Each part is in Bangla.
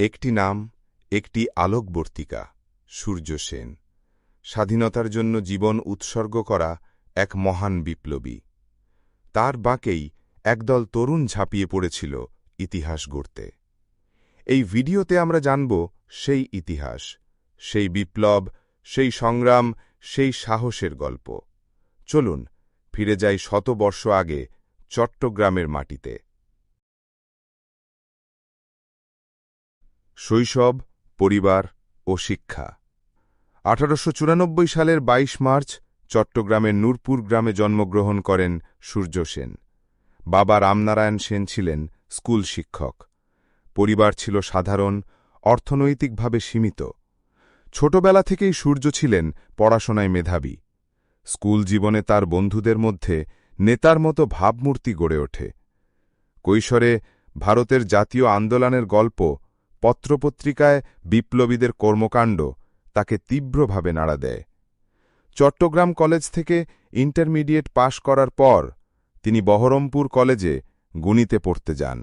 একটি নাম, একটি আলোকবর্তিকা, সূর্য সেন। স্বাধীনতার জন্য জীবন উৎসর্গ করা এক মহান বিপ্লবী। তার বাঁকেই একদল তরুণ ঝাঁপিয়ে পড়েছিল ইতিহাস গড়তে। এই ভিডিওতে আমরা জানব সেই ইতিহাস, সেই বিপ্লব, সেই সংগ্রাম, সেই সাহসের গল্প। চলুন, ফিরে যাই শত বর্ষ আগে চট্টগ্রামের মাটিতে। শৈশব, পরিবার ও শিক্ষা। আঠারোশ চুরানব্বই সালের ২২ মার্চ চট্টগ্রামের নূরপুর গ্রামে জন্মগ্রহণ করেন সূর্য সেন। বাবা রামনারায়ণ সেন ছিলেন স্কুল শিক্ষক। পরিবার ছিল সাধারণ, অর্থনৈতিকভাবে সীমিত। ছোটবেলা থেকেই সূর্য ছিলেন পড়াশোনায় মেধাবী। স্কুল জীবনে তার বন্ধুদের মধ্যে নেতার মতো ভাবমূর্তি গড়ে ওঠে। কৈশোরে ভারতের জাতীয় আন্দোলনের গল্প পত্রপত্রিকায় বিপ্লবীদের কর্মকাণ্ড তাকে তীব্রভাবে নাড়া দেয়। চট্টগ্রাম কলেজ থেকে ইন্টারমিডিয়েট পাশ করার পর তিনি বহরমপুর কলেজে গুণিতে পড়তে যান।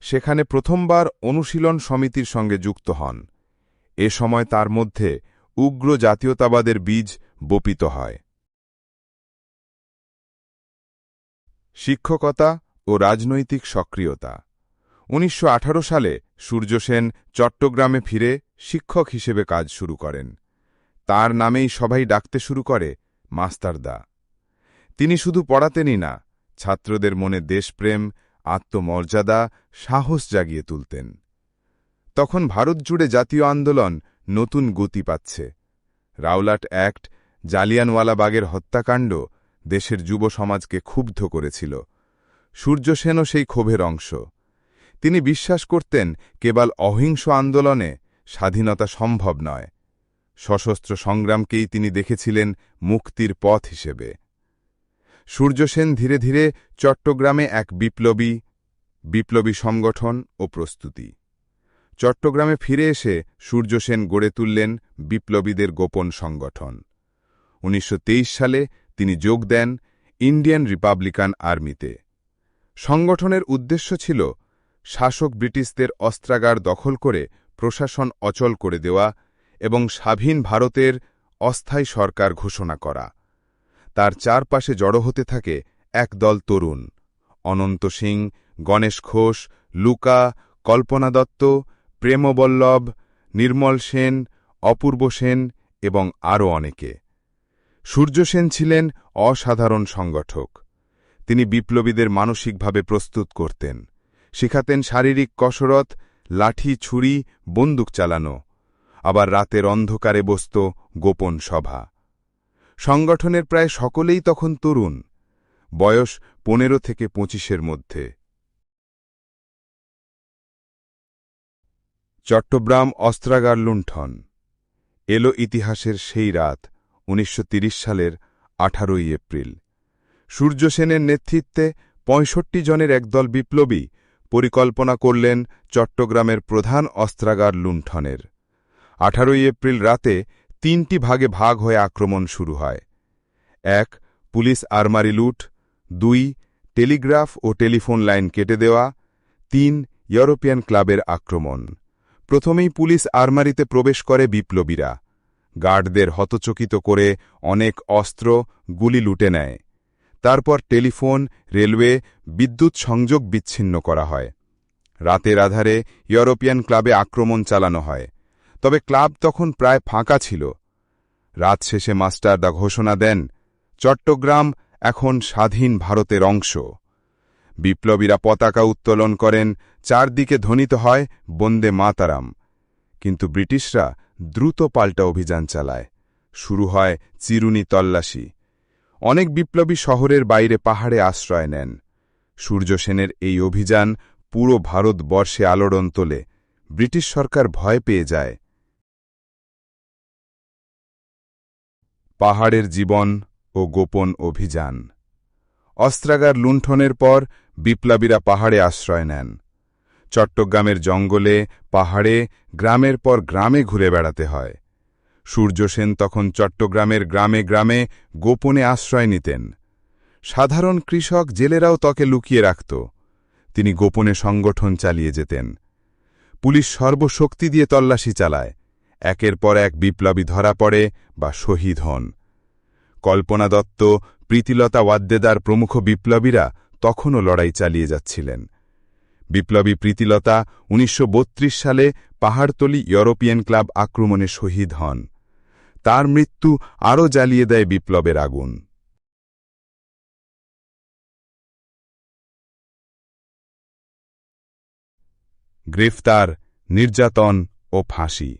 সেখানে প্রথমবার অনুশীলন সমিতির সঙ্গে যুক্ত হন। এ সময় তার মধ্যে উগ্র জাতীয়তাবাদের বীজ বপিত হয়। শিক্ষকতা ও রাজনৈতিক সক্রিয়তা উনিশশো আঠারো সালে সূর্যসেন চট্টগ্রামে ফিরে শিক্ষক হিসেবে কাজ শুরু করেন। তার নামেই সবাই ডাকতে শুরু করে মাস্তারদা তিনি শুধু পড়াতেনই না, ছাত্রদের মনে দেশপ্রেম, আত্মমর্যাদা, সাহস জাগিয়ে তুলতেন। তখন ভারত জুড়ে জাতীয় আন্দোলন নতুন গতি পাচ্ছে। রাওলাট অ্যাক্ট জালিয়ানওয়ালাবাগের হত্যাকাণ্ড দেশের যুব সমাজকে ক্ষুব্ধ করেছিল। সূর্যসেনও সেই ক্ষোভের অংশ। তিনি বিশ্বাস করতেন কেবল অহিংস আন্দোলনে স্বাধীনতা সম্ভব নয়। সশস্ত্র সংগ্রামকেই তিনি দেখেছিলেন মুক্তির পথ হিসেবে। সূর্যসেন ধীরে ধীরে চট্টগ্রামে এক বিপ্লবী বিপ্লবী সংগঠন ও প্রস্তুতি। চট্টগ্রামে ফিরে এসে সূর্যসেন গড়ে তুললেন বিপ্লবীদের গোপন সংগঠন। উনিশশো তেইশ সালে তিনি যোগ দেন ইন্ডিয়ান রিপাবলিকান আর্মিতে। সংগঠনের উদ্দেশ্য ছিল শাসক ব্রিটিশদের অস্ত্রাগার দখল করে প্রশাসন অচল করে দেওয়া এবং স্বাধীন ভারতের অস্থায়ী সরকার ঘোষণা করা। তার চারপাশে জড়ো হতে থাকে একদল তরুণ, অনন্ত সিং, গণেশ ঘোষ, লুকা, কল্পনা দত্ত, প্রেমবল্লভ, নির্মল সেন, অপূর্ব সেন এবং আরও অনেকে। সূর্য সেন ছিলেন অসাধারণ সংগঠক। তিনি বিপ্লবীদের মানসিকভাবে প্রস্তুত করতেন। শিখাতেন শারীরিক কসরত, লাঠি, ছুরি, বন্দুক চালানো। আবার রাতের অন্ধকারে বসত গোপন সভা। সংগঠনের প্রায় সকলেই তখন তরুণ। বয়স পনেরো থেকে পঁচিশের মধ্যে। চট্টগ্রাম অস্ত্রাগার লুণ্ঠন। এলো ইতিহাসের সেই রাত, উনিশশো সালের আঠারোই এপ্রিল। সূর্যসেনের নেতৃত্বে পঁয়ষট্টি জনের একদল বিপ্লবী পরিকল্পনা করলেন চট্টগ্রামের প্রধান অস্ত্রাগার লুণ্ঠনের। আঠারোই এপ্রিল রাতে তিনটি ভাগে ভাগ হয়ে আক্রমণ শুরু হয়। এক, পুলিশ আরমারি লুট। দুই, টেলিগ্রাফ ও টেলিফোন লাইন কেটে দেওয়া। তিন, ইউরোপিয়ান ক্লাবের আক্রমণ। প্রথমেই পুলিশ আরমারিতে প্রবেশ করে বিপ্লবীরা। গার্ডদের হতচকিত করে অনেক অস্ত্র গুলি লুটে নেয়। তারপর টেলিফোন, রেলওয়ে, বিদ্যুৎ সংযোগ বিচ্ছিন্ন করা হয়। রাতের আধারে ইউরোপিয়ান ক্লাবে আক্রমণ চালানো হয়। তবে ক্লাব তখন প্রায় ফাঁকা ছিল। রাত শেষে মাস্টারদা ঘোষণা দেন, চট্টগ্রাম এখন স্বাধীন ভারতের অংশ। বিপ্লবীরা পতাকা উত্তোলন করেন, চারদিকে ধ্বনিত হয়, বন্দে মাতারাম। কিন্তু ব্রিটিশরা দ্রুত পাল্টা অভিযান চালায়। শুরু হয় চিরুনি তল্লাশি। অনেক বিপ্লবী শহরের বাইরে পাহাড়ে আশ্রয় নেন। সূর্য সেনের এই অভিযান পুরো ভারতবর্ষে আলোড়ন তোলে। ব্রিটিশ সরকার ভয় পেয়ে যায়। পাহাড়ের জীবন ও গোপন অভিযান। অস্ত্রাগার লুণ্ঠনের পর বিপ্লবীরা পাহাড়ে আশ্রয় নেন। চট্টগ্রামের জঙ্গলে পাহাড়ে, গ্রামের পর গ্রামে ঘুরে বেড়াতে হয়। সূর্যসেন তখন চট্টগ্রামের গ্রামে গ্রামে গোপনে আশ্রয় নিতেন। সাধারণ কৃষক জেলেরাও তকে লুকিয়ে রাখত। তিনি গোপনে সংগঠন চালিয়ে যেতেন। পুলিশ সর্বশক্তি দিয়ে তল্লাশি চালায়। একের পর এক বিপ্লবী ধরা পড়ে বা শহীদ হন। কল্পনা দত্ত, প্রীতিলতা ওয়াদ্দেদার প্রমুখ বিপ্লবীরা তখনও লড়াই চালিয়ে যাচ্ছিলেন। বিপ্লবী প্রীতিলতা উনিশশো বত্রিশ সালে পাহাড়তলি ইউরোপিয়ান ক্লাব আক্রমণে শহীদ হন। তার মৃত্যু আরও জ্বালিয়ে দেয় বিপ্লবের আগুন। গ্রেফতার, নির্যাতন ও ফাঁসি।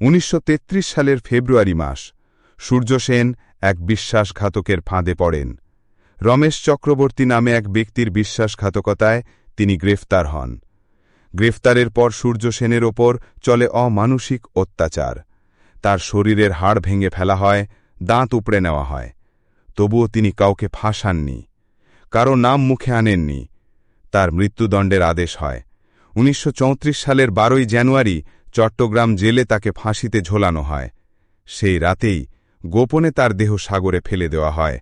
উনিশশো তেত্রিশ সালের ফেব্রুয়ারি মাস, সূর্য সেন এক বিশ্বাসঘাতকের ফাঁদে পড়েন। রমেশ চক্রবর্তী নামে এক ব্যক্তির বিশ্বাসঘাতকতায় তিনি গ্রেফতার হন। গ্রেফতারের পর সূর্য সেনের ওপর চলে অমানসিক অত্যাচার। তার শরীরের হাড় ভেঙে ফেলা হয়, দাঁত উপড়ে নেওয়া হয়। তবুও তিনি কাউকে ফাঁসাননি, কারও নাম মুখে আনেননি। তার মৃত্যুদণ্ডের আদেশ হয়। উনিশশো চৌত্রিশ সালের বারোই জানুয়ারি চট্টগ্রাম জেলে তাকে ফাঁসিতে ঝোলানো হয়। সেই রাতেই গোপনে তার দেহ সাগরে ফেলে দেওয়া হয়,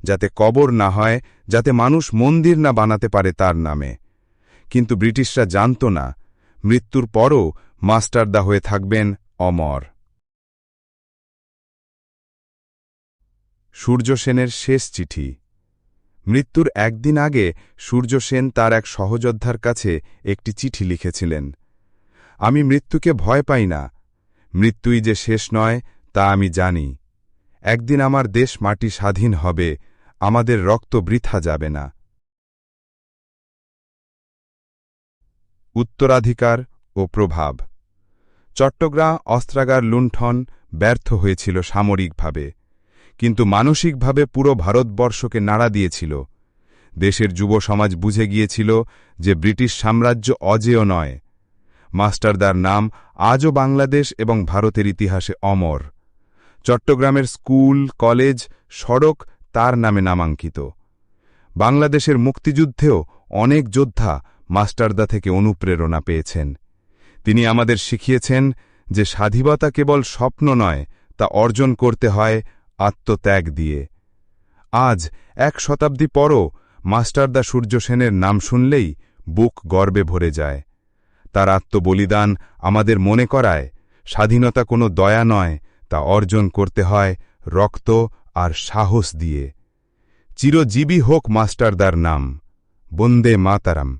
যাতে কবর না হয়, যাতে মানুষ মন্দির না বানাতে পারে তার নামে। কিন্তু ব্রিটিশরা জানত না, মৃত্যুর পরও মাস্টারদা হয়ে থাকবেন অমর। সূর্য সেনের শেষ চিঠি। মৃত্যুর একদিন আগে সূর্য সেন তার এক সহযোদ্ধার কাছে একটি চিঠি লিখেছিলেন। আমি মৃত্যুকে ভয় পাই না। মৃত্যুই যে শেষ নয়, তা আমি জানি। একদিন আমার দেশ মাটি স্বাধীন হবে, আমাদের রক্ত বৃথা যাবে না। উত্তরাধিকার ও প্রভাব। চট্টগ্রাম অস্ত্রাগার লুণ্ঠন ব্যর্থ হয়েছিল সামরিকভাবে। কিন্তু মানসিকভাবে পুরো ভারতবর্ষকে নাড়া দিয়েছিল। দেশের যুব সমাজ বুঝে গিয়েছিল যে ব্রিটিশ সাম্রাজ্য অজেয় নয়। মাস্টারদার নাম আজও বাংলাদেশ এবং ভারতের ইতিহাসে অমর। চট্টগ্রামের স্কুল, কলেজ, সড়ক তার নামে নামাঙ্কিত। বাংলাদেশের মুক্তিযুদ্ধেও অনেক যোদ্ধা মাস্টারদা থেকে অনুপ্রেরণা পেয়েছেন। তিনি আমাদের শিখিয়েছেন যে স্বাধীনতা কেবল স্বপ্ন নয়, তা অর্জন করতে হয় আত্মত্যাগ দিয়ে। আজ এক শতাব্দী পরও মাস্টারদা সূর্য সেনের নাম শুনলেই বুক গর্বে ভরে যায়। তার আত্মবলিদান আমাদের মনে করায়, স্বাধীনতা কোনো দয়া নয়, তা অর্জন করতে হয় রক্ত আর সাহস দিয়ে। চিরজীবী হোক মাস্টারদার নাম। বন্দে মাতারাম।